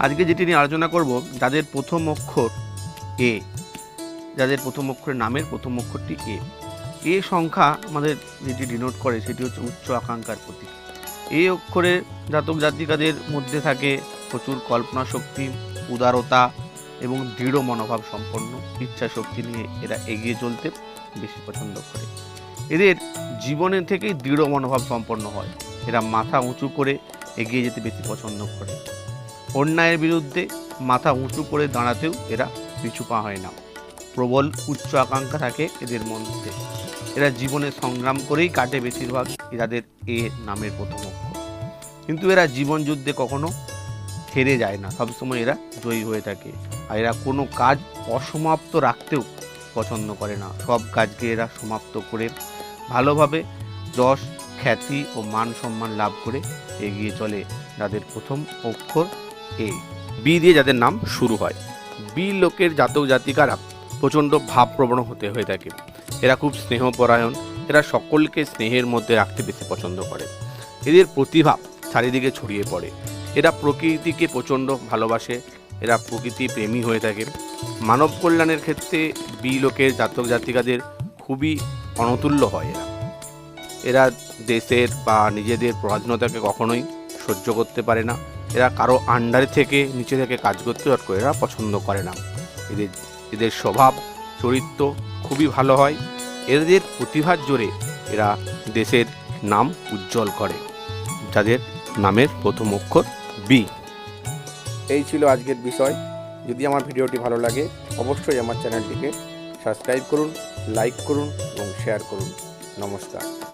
আজকে যেটি নিয়ে আলোচনা করব, যাদের প্রথম অক্ষর এ যাদের প্রথম অক্ষরের নামের প্রথম অক্ষরটি এ এ সংখ্যা আমাদের যেটি ডিনোট করে, সেটি হচ্ছে উচ্চ আকাঙ্ক্ষার প্রতীক। এ অক্ষরের জাতক জাতিকাদের মধ্যে থাকে প্রচুর কল্পনা শক্তি, উদারতা এবং দৃঢ় মনোভাব সম্পন্ন, ইচ্ছা শক্তি নিয়ে এরা এগিয়ে চলতে বেশি পছন্দ করে। এদের জীবনের থেকেই দৃঢ় মনোভাব সম্পন্ন হয়। এরা মাথা উঁচু করে এগিয়ে যেতে বেশি পছন্দ করে। অন্যায়ের বিরুদ্ধে মাথা উঁচু করে দাঁড়াতেও এরা পিছু পা হয় না। প্রবল উচ্চ আকাঙ্ক্ষা থাকে এদের মধ্যে। এরা জীবনে সংগ্রাম করেই কাটে বেশিরভাগ এরাদের এ নামের প্রথম অক্ষর কিন্তু এরা জীবন যুদ্ধে কখনো হেরে যায় না। সবসময় এরা জয়ী হয়ে থাকে। আর এরা কোনো কাজ অসমাপ্ত রাখতেও পছন্দ করে না। সব কাজকে এরা সমাপ্ত করে ভালোভাবে যশ, খ্যাতি ও মান সম্মান লাভ করে এগিয়ে চলে। যাদের প্রথম অক্ষর এ, বি দিয়ে যাদের নাম শুরু হয়। বি লোকের জাতক জাতিকারা প্রচণ্ড ভাবপ্রবণ হতে হয়ে থাকে। এরা খুব স্নেহপরায়ণ, এরা সকলকে স্নেহের মধ্যে রাখতে বেশি পছন্দ করে। এদের প্রতিভা চারিদিকে ছড়িয়ে পড়ে। এরা প্রকৃতিকে প্রচণ্ড ভালোবাসে, এরা প্রকৃতি প্রেমী হয়ে থাকে। মানব কল্যাণের ক্ষেত্রে বি লোকের জাতক জাতিকাদের খুবই অনতুল্য হয় এরা। এরা দেশের বা নিজেদের পরাধীনতাকে কখনোই সহ্য করতে পারে না। এরা কারও আন্ডারে থেকে, নিচে থেকে কাজ করতে আর এরা পছন্দ করে না। এদের এদের স্বভাব, চরিত্র খুবই ভালো হয়। এদের প্রতিভার জোরে এরা দেশের নাম উজ্জ্বল করে, যাদের নামের প্রথম অক্ষর বি এই ছিল আজকের বিষয়। যদি আমার ভিডিওটি ভালো লাগে, অবশ্যই আমার চ্যানেলটিকে সাবস্ক্রাইব করুন, লাইক করুন এবং শেয়ার করুন। নমস্কার।